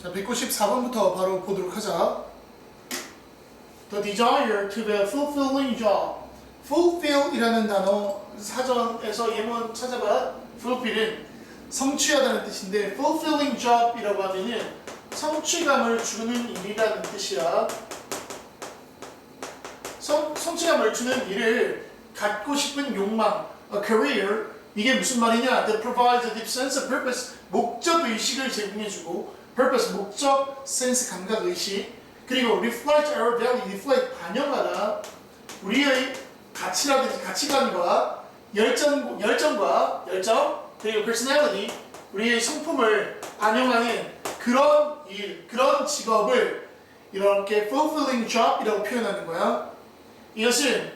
자, 194번부터 바로 보도록 하자. The desire to be fulfilling job. fulfill이라는 단어 사전에서 예문 찾아봐. fulfill은 성취하다는 뜻인데 fulfilling job이라고 하면은 성취감을 주는 일이라는 뜻이야. 성, 성취감을 주는 일을 갖고 싶은 욕망, a career 이게 무슨 말이냐? That provides a deep sense of purpose 목적 의식을 제공해주고 purpose 목적, sense 감각 의식 그리고 reflect our value, reflect 반영하다 우리의 가치라든지 가치관과 열정, 열정과 열정 그리고 personality 우리의 성품을 반영하는 그런 일, 그런 직업을 이렇게 fulfilling job이라고 표현하는 거야. 이것은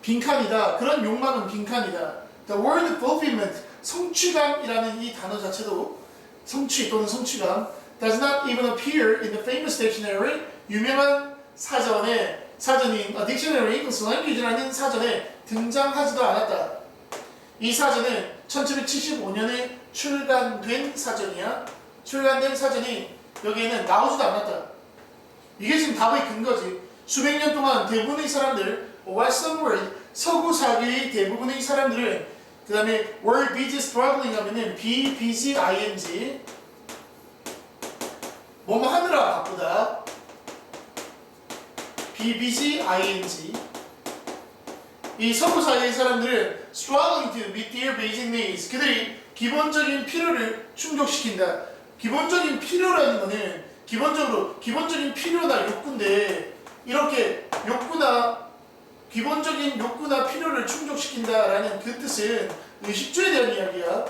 빈칸이다. 그런 욕망은 빈칸이다. The word fulfillment, 성취감이라는 이 단어 자체도 성취 또는 성취감 does not even appear in the famous dictionary. 유명한 사전에 사전인 a dictionary English language라는 사전에 등장하지도 않았다. 이 사전은 1775년에 출간된 사전이야. 출간된 사전이 여기에는 나오지도 않았다. 이게 지금 답의 근거지. 수백 년 동안 대부분의 사람들, Western world, 서구 사계의 대부분의 사람들은 그 다음에 were busy struggling 하면은 be busy ing 뭐뭐 하느라 바쁘다. busy ing 이 서구 사회의 사람들은 struggling to meet their basic needs 그들이 기본적인 필요를 충족시킨다. 기본적인 필요라는 거는 기본적으로 기본적인 필요나 욕구인데 이렇게 욕구나 기본적인 욕구나 필요를 충족시킨다라는 그 뜻은 의식주에 대한 이야기야.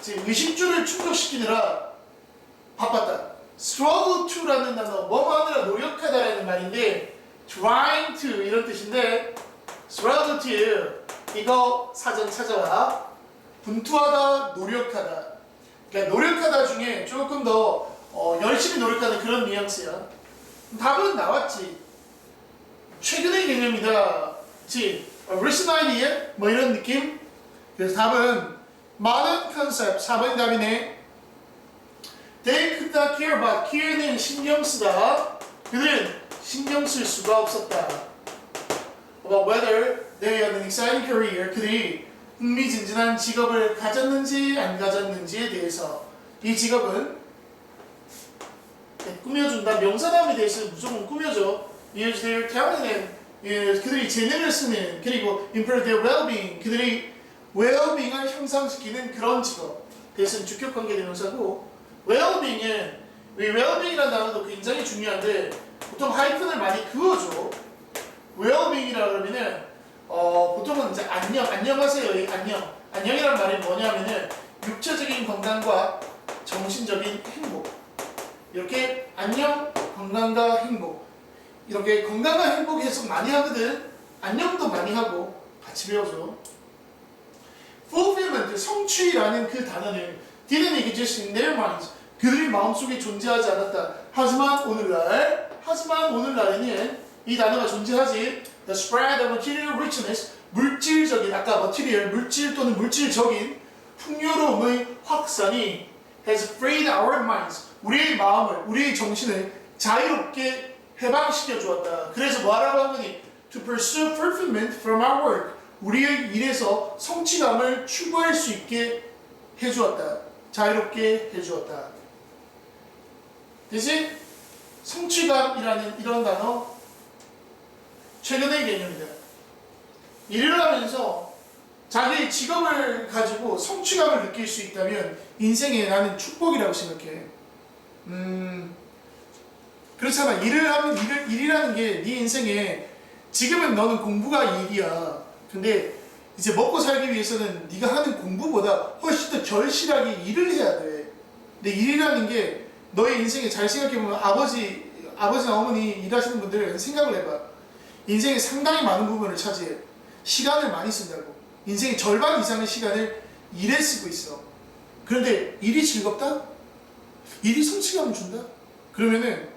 즉 의식주를 충족시키느라 바빴다. Struggle to라는 단어 뭐뭐 하느라 노력하다라는 말인데 trying to 이런 뜻인데 struggle to 이거 사전 찾아와 분투하다 노력하다. 그러니까 노력하다 중에 조금 더 어, 열심히 노력하는 그런 뉘앙스야. 답은 나왔지. 최근의 개념이다. 지 recent idea? 뭐 이런 느낌? 그래서 답은 많은 컨셉 4번 답이네 They could not care about care는 신경 쓰다 그들은 신경 쓸 수가 없었다 about whether they had an exciting career 그들이 흥미진진한 직업을 가졌는지 안 가졌는지에 대해서 이 직업은 네, 꾸며준다 명사다움에 대해서 무조건 꾸며줘 use their talent 예, 그들이 재능을 쓰는 그리고 improve their well-being 그들이 well-being을 향상시키는 그런 직업 그것은 주격관계 대명사고 well-being은 이 well-being이라는 단어도 굉장히 중요한데 보통 하이픈을 많이 그어줘. Well-being이라 그러면은 어, 보통은 이제 안녕 안녕하세요 이 안녕. 안녕이란 말이 뭐냐면은 육체적인 건강과 정신적인 행복. 이렇게 안녕 건강과 행복. 이렇게 건강과 행복 해석 많이 하거든. 안녕도 많이 하고 같이 배워줘. Fulfillment 성취라는 그 단어는 didn't exist in their minds 그들의 마음속에 존재하지 않았다 하지만 오늘날 하지만 오늘날에는 이 단어가 존재하지 the spread of material richness 물질적인 아까 material 물질 또는 물질적인 풍요로움의 확산이 has freed our minds 우리의 마음을 우리의 정신을 자유롭게 해방시켜 주었다. 그래서 뭐하라고 한 거니? To pursue fulfillment from our work. 우리의 일에서 성취감을 추구할 수 있게 해주었다. 자유롭게 해주었다. 대신 성취감이라는 이런 단어 최근의 개념이다. 일을 하면서 자기의 직업을 가지고 성취감을 느낄 수 있다면 인생에 나는 축복이라고 생각해. 음, 그렇잖아. 일을 하면 일을, 일이라는 게 네 인생에 지금은 너는 공부가 일이야. 근데 이제 먹고 살기 위해서는 네가 하는 공부보다 훨씬 더 절실하게 일을 해야 돼. 근데 일이라는 게 너의 인생에 잘 생각해보면 아버지, 아버지나 어머니 일하시는 분들 생각을 해봐. 인생의 상당히 많은 부분을 차지해. 시간을 많이 쓴다고. 인생의 절반 이상의 시간을 일에 쓰고 있어. 그런데 일이 즐겁다? 일이 성취감을 준다? 그러면은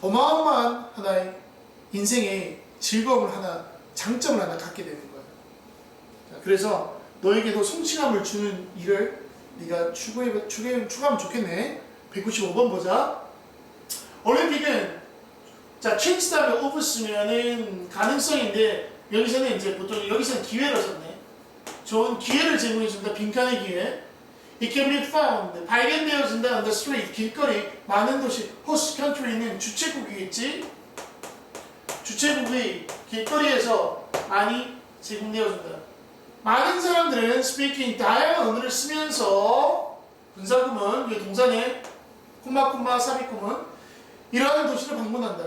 어마어마한 하나의 인생의 즐거움을 하나, 장점을 하나 갖게 되는 거야. 자, 그래서 너에게도 성취감을 주는 일을 네가 추구해, 추구하면 좋겠네. 195번 보자. 올림픽은 자 오브 쓰면은 가능성인데 여기서는 이제 보통 여기서는 기회를 썼네. 좋은 기회를 제공해 준다. 빈칸의 기회. It can be found 발견되어진다 on the street 길거리 많은 도시 host country는 주최국이겠지. 주최국의 길거리에서 많이 제공되어준다. 많은 사람들은 speaking 다양한 언어를 쓰면서 분사구문, 이 동사네, 콤마콤마 삽입구문 이러한 도시를 방문한다.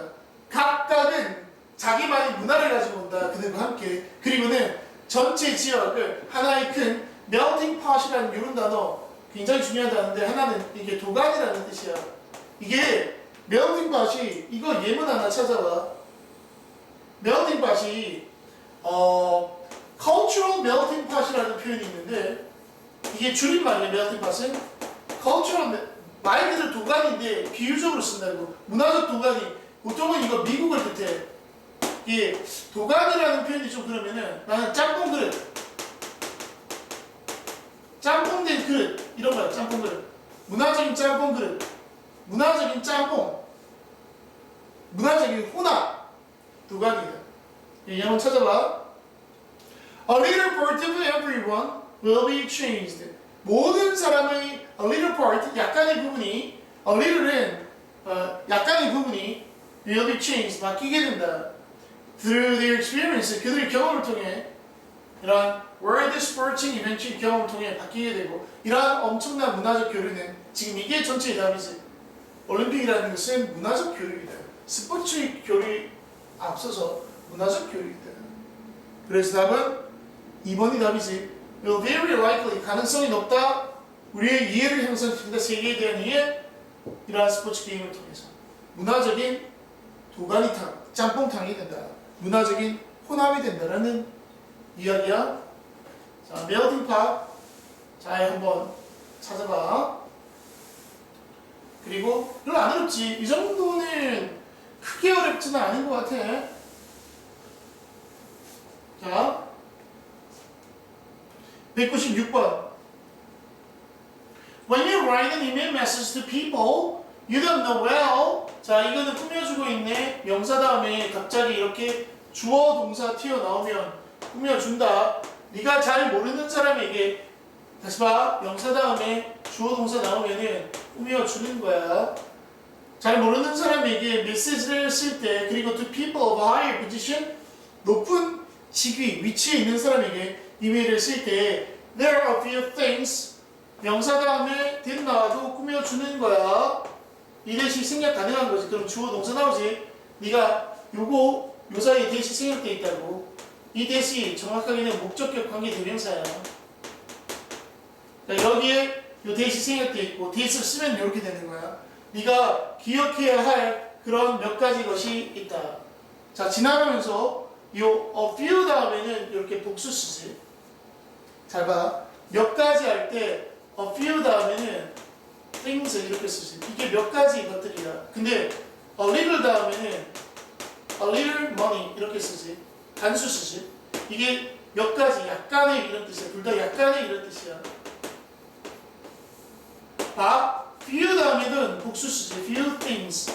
각각은 자기만의 문화를 가지고 온다. 그들과 함께. 그리고는 전체 지역을 하나의 큰 pot이라는 이런 단어 굉장히 단어인데 하나는 이게 도가니라는 뜻이야. 이게 pot이 이거 예문 하나 찾아봐. pot이 어 cultural melting pot이라는 표현이 있는데 이게 줄임말이에요. melting pot은 cultural 말 그대로 도가니인데 비유적으로 쓴다고 문화적 도가니 보통은 이거 미국을 뜻해. 이 도가니라는 표현이 좀 그러면은 나는 짬뽕 그릇. 짬뽕된 그릇. 이런 거야 짬뽕 그릇. 문화적인 짬뽕 그릇. 문화적인 짬뽕. 문화적인 혼합. 도가니다 예, 한번 찾아봐. A little part of everyone will be changed 모든 사람의 a little part 약간의 부분이 a little은 어, 약간의 부분이 will be changed 바뀌게 된다. Through their experience 그들의 경험을 통해 이러한 world sporting 이벤트 경험을 통해 바뀌게 되고 이러한 엄청난 문화적 교류는 지금 이게 전체의 답이지 올림픽이라는 것은 문화적 교류이다. 스포츠 교류 앞서서 문화적 교류이다. 그래서 답은 2번이 답이지 will very likely 가능성이 높다 우리의 이해를 형성시킨다 세계에 대한 이해 이러한 스포츠 게임을 통해서 문화적인 도가니탕 짬뽕탕이 된다 문화적인 혼합이 된다라는 이야기야. 자, 멜팅 팝. 자, 한번 찾아봐. 그리고 별로 안 어렵지. 이 정도는 크게 어렵지는 않은 것 같아. 자, 196번. When you write an email message to people you don't know well. 자, 이거는 꾸며주고 있네. 명사 다음에 갑자기 이렇게 주어 동사 튀어나오면 꾸며준다. 네가 잘 모르는 사람에게 다시 봐. 명사 다음에 주어 동사 나오면은 꾸며주는 거야. 잘 모르는 사람에게 메시지를 쓸 때 그리고 to people of higher position 높은 직위, 위치에 있는 사람에게 이메일을 쓸때 there are a few things 명사 다음에 did 나와도 꾸며주는 거야. 이 대시 생략 가능한 거지. 그럼 주어 동사 나오지. 네가 요거 요 사이에 대시 생략돼 있다고. 이 대시 정확하게는 목적격 관계 대명사야. 자, 여기에 요 대시 생략돼 있고 대시를 쓰면 이렇게 되는 거야. 네가 기억해야 할 그런 몇 가지 것이 있다. 자 지나가면서 요 a few 다음에는 이렇게 복수 쓰지. 잘 봐. 몇 가지 할 때 a few 다음에는 things 이렇게 쓰지. 이게 몇 가지 것들이야. 근데 a little 다음에는 a little money 이렇게 쓰지. 단수 쓰지. 이게 몇 가지 약간의 이런 뜻이야. 둘 다 약간의 이런 뜻이야. 아, few 다음에는 복수 쓰지. few things.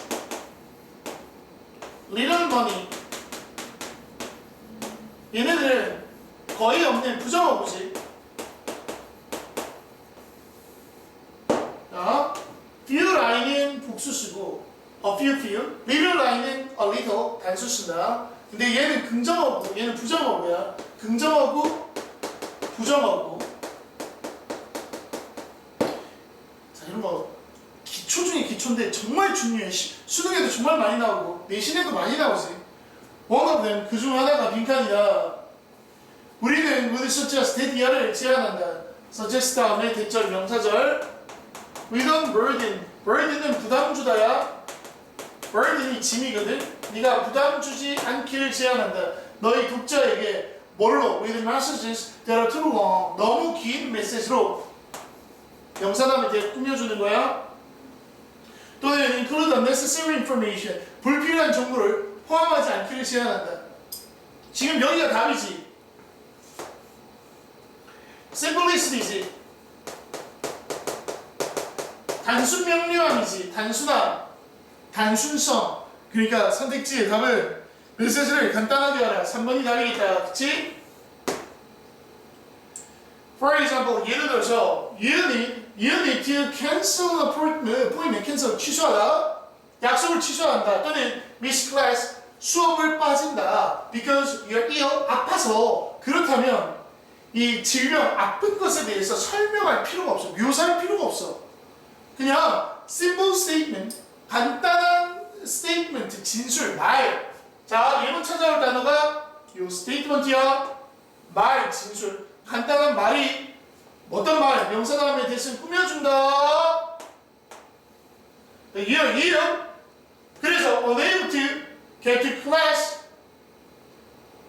little money. 얘네들은 거의 없는 부정어구지. 자, few 라인은 복수 쓰고 a few few, little 라인은 a little 단수 쓴다. 근데 얘는 긍정어구, 얘는 부정어구야. 긍정어구, 부정어구. 자, 이런 거 기초 중에 기초인데 정말 중요해. 시- 수능에도 정말 많이 나오고 내신에도 많이 나오지. One of them 그중 하나가 빈칸이다. 우리는 would suggest 대디어를 제안한다. suggest 다음에 대절 명사절. Don't burden. burden은 부담 주다야. burden이 짐이거든. 네가 부담 주지 않기를 제안한다. 너희 독자에게 뭘로? with messages that are too long. 너무 긴 메시지로 다음에 대해 꾸며주는 거야. 또는 include unnecessary information. 불필요한 정보를 포함하지 않기를 제안한다. 지금 여기가 답이지. simplicity지. 단순 명료함이지 단순함, 단순성. 그러니까 선택지의 답을 메시지를 간단하게 하라. 3번이 답이겠다. 그치? For example, 예를 들어서 you need, you need to cancel appointment, appointment cancel 취소하다. 약속을 취소한다. 또는 miss class 수업을 빠진다. Because you're ill 아파서 그렇다면 이 질병 아픈 것에 대해서 설명할 필요가 없어. 묘사할 필요가 없어. 그냥 simple statement 간단한 statement 진술 말. 자 예문 찾아올 단어가 요 statement이야. 말 진술 간단한 말이 어떤 말 명사 다음에 대신 꾸며준다. 이어 이어 그래서 unable to get to class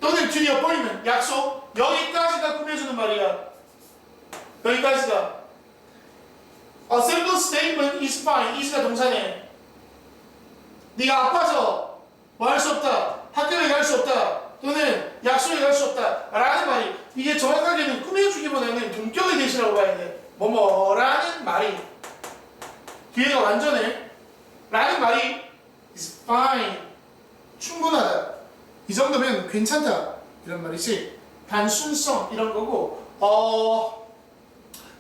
또는 to the appointment 약속 여기까지가 꾸며주는 말이야. 여기까지가 A simple statement is fine. is가 동사네. 네가 아파서 뭐 할 수 없다. 학교에 갈수 없다. 또는 약속에 갈수 없다. 라는 말이 이게 정확하게는 꾸며주기보다는 동격의 대시라고 봐야 돼. 뭐뭐라는 말이 뒤에가 완전해. 라는 말이 is fine. 충분하다. 이 정도면 괜찮다. 이런 말이지. 단순성 이런 거고 어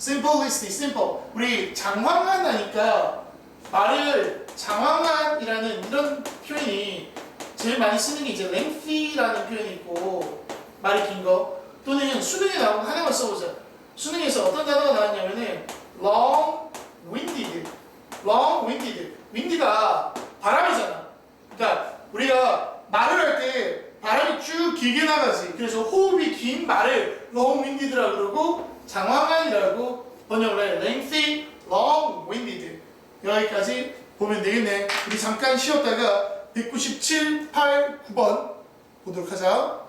simplicity, simple. 우리 장황한 하니까 말을 장황한이라는 이런 표현이 제일 많이 쓰는 게 이제 lengthy라는 표현이 있고 말이 긴 거. 또는 수능에 거 하나만 써보자. 수능에서 어떤 단어가 나왔냐면은 long-winded, long-winded. wind가 바람이잖아. 그러니까 우리가 말을 할 때 바람이 쭉 길게 나가지. 그래서 호흡이 긴 말을 long-winded라 그러고 장황한이라고 번역을 해. lengthy, long-winded. 여기까지 보면 되겠네. 우리 잠깐 쉬었다가 197, 8, 9번 보도록 하자.